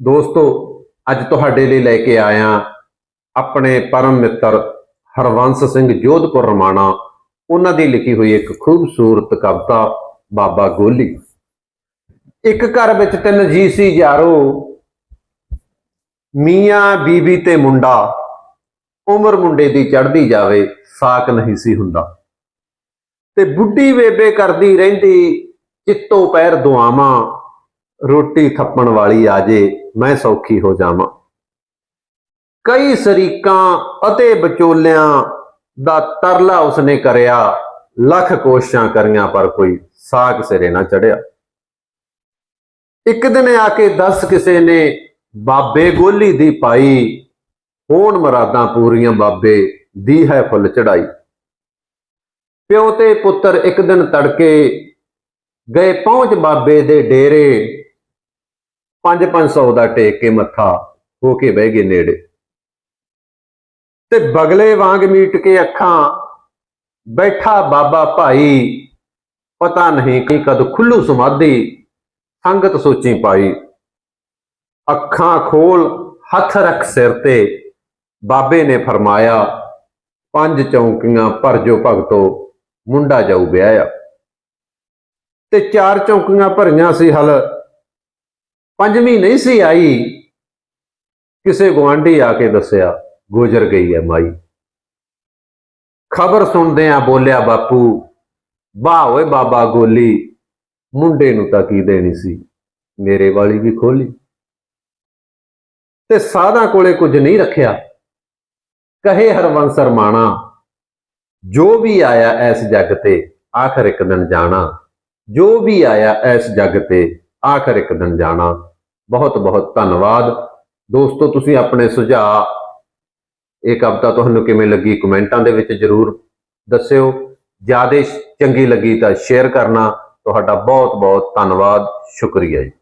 ਦੋਸਤੋ, ਅੱਜ ਤੁਹਾਡੇ ਲਈ ਲੈ ਕੇ ਆਇਆ ਆਪਣੇ ਪਰਮ ਮਿੱਤਰ ਹਰਵੰਸ ਸਿੰਘ ਜੋਧਪੁਰ ਰਮਾਣਾ, ਉਹਨਾਂ ਦੀ ਲਿਖੀ ਹੋਈ ਇੱਕ ਖੂਬਸੂਰਤ ਕਵਿਤਾ, ਬਾਬਾ ਗੋਲੀ। ਇੱਕ ਘਰ ਵਿੱਚ ਤਿੰਨ ਜੀ ਸੀ ਯਾਰੋ, ਮੀਆਂ, ਬੀਬੀ ਤੇ ਮੁੰਡਾ, ਉਮਰ ਮੁੰਡੇ ਦੀ ਚੜ੍ਹਦੀ ਜਾਵੇ, ਸਾਕ ਨਹੀਂ ਸੀ ਹੁੰਦਾ। ਤੇ ਬੁੱਢੀ ਬੇਬੇ ਕਰਦੀ ਰਹਿੰਦੀ, ਚਿੱਤੋ ਪੈਰ ਦੁਆਵਾਂ ਰੋਟੀ ਥੱਪਣ ਵਾਲੀ ਆ ਜੇ, ਮੈਂ ਸੌਖੀ ਹੋ ਜਾਵਾਂ। ਕਈ ਸਰੀਕਾਂ ਅਤੇ ਵਿਚੋਲਿਆਂ ਦਾ ਤਰਲਾ ਉਸਨੇ ਕਰਿਆ, ਲੱਖ ਕੋਸ਼ਿਸ਼ਾਂ ਕਰੀਆਂ, ਪਰ ਕੋਈ ਸਾਗ ਸਿਰੇ ਨਾ ਚੜਿਆ। ਇੱਕ ਦਿਨ ਆ ਕੇ ਦੱਸ ਕਿਸੇ ਨੇ, ਬਾਬੇ ਗੋਲੀ ਦੀ ਪਾਈ, ਹੋਣ ਮਰਾਦਾਂ ਪੂਰੀਆਂ ਬਾਬੇ, ਦੀ ਹੈ ਫੁੱਲ ਚੜਾਈ। ਪਿਓ ਤੇ ਪੁੱਤਰ ਇੱਕ ਦਿਨ ਤੜਕੇ ਗਏ ਪਹੁੰਚ ਬਾਬੇ ਦੇ ਡੇਰੇ 5-500 ਦਾ ਟੇਕ ਕੇ ਮੱਥਾ ਹੋ ਕੇ ਬਹਿ ਗਏ ਨੇੜੇ। ਤੇ ਬਗਲੇ ਵਾਂਗ ਮੀਟ ਕੇ ਅੱਖਾਂ, ਬੈਠਾ ਬਾਬਾ ਭਾਈ, ਪਤਾ ਨਹੀਂ ਕਿ ਕਦ ਖੁੱਲੂ ਸਮਾਧੀ, ਸੰਗਤ ਸੋਚੀ ਪਾਈ ਅੱਖਾਂ ਖੋਲ, ਹੱਥ ਰੱਖ ਸਿਰ ਤੇ, ਬਾਬੇ ਨੇ ਫਰਮਾਇਆ, ਪੰਜ ਚੌਂਕੀਆਂ ਭਰ ਜੋ ਭਗਤੋ, ਮੁੰਡਾ ਜਾਊ ਵਿਆਹਿਆ। ਤੇ ਚਾਰ ਚੌਂਕੀਆਂ ਭਰੀਆਂ ਸੀ ਹਲ ਪੰਜਵੀਂ ਨਹੀਂ ਸੀ ਆਈ। ਕਿਸੇ ਗਵਾਂਢੀ ਆ ਕੇ ਦੱਸਿਆ, ਗੁਜ਼ਰ ਗਈ ਹੈ ਮਾਈ। ਖਬਰ ਸੁਣਦੇ ਆ ਬੋਲਿਆ, ਬਾਪੂ, ਵਾਹ ਓਏ ਬਾਬਾ ਗੋਲੀ, ਮੁੰਡੇ ਨੂੰ ਤਾਂ ਕੀ ਦੇਣੀ ਸੀ? ਮੇਰੇ ਵਾਲੀ ਵੀ ਖੋਲੀ। ਤੇ ਸਾਧਾਂ ਕੋਲੇ ਕੁਝ ਨਹੀਂ ਰੱਖਿਆ। ਕਹੇ ਹਰਵੰਸ ਰਮਾਣਾ, ਜੋ ਵੀ ਆਇਆ ਇਸ ਜੱਗ ਤੇ, ਆਖਰ ਇੱਕ ਦਿਨ ਜਾਣਾ। ਜੋ ਵੀ ਆਇਆ ਇਸ ਜੱਗ ਤੇ ਆਖਰ ਇੱਕ ਦਿਨ ਜਾਣਾ। ਬਹੁਤ ਬਹੁਤ ਧੰਨਵਾਦ। ਦੋਸਤੋ, ਤੁਸੀਂ ਆਪਣੇ ਸੁਝਾਅ, ਇਹ ਕਵਿਤਾ ਤੁਹਾਨੂੰ ਕਿਵੇਂ ਲੱਗੀ ਕਮੈਂਟਾਂ ਦੇ ਵਿੱਚ ਜਰੂਰ ਦੱਸਿਓ। ਜ਼ਿਆਦਾ ਚੰਗੀ ਲੱਗੀ ਤਾਂ ਸ਼ੇਅਰ ਕਰਨਾ। ਤੁਹਾਡਾ ਬਹੁਤ ਬਹੁਤ ਧੰਨਵਾਦ। ਸ਼ੁਕਰੀਆ ਜੀ।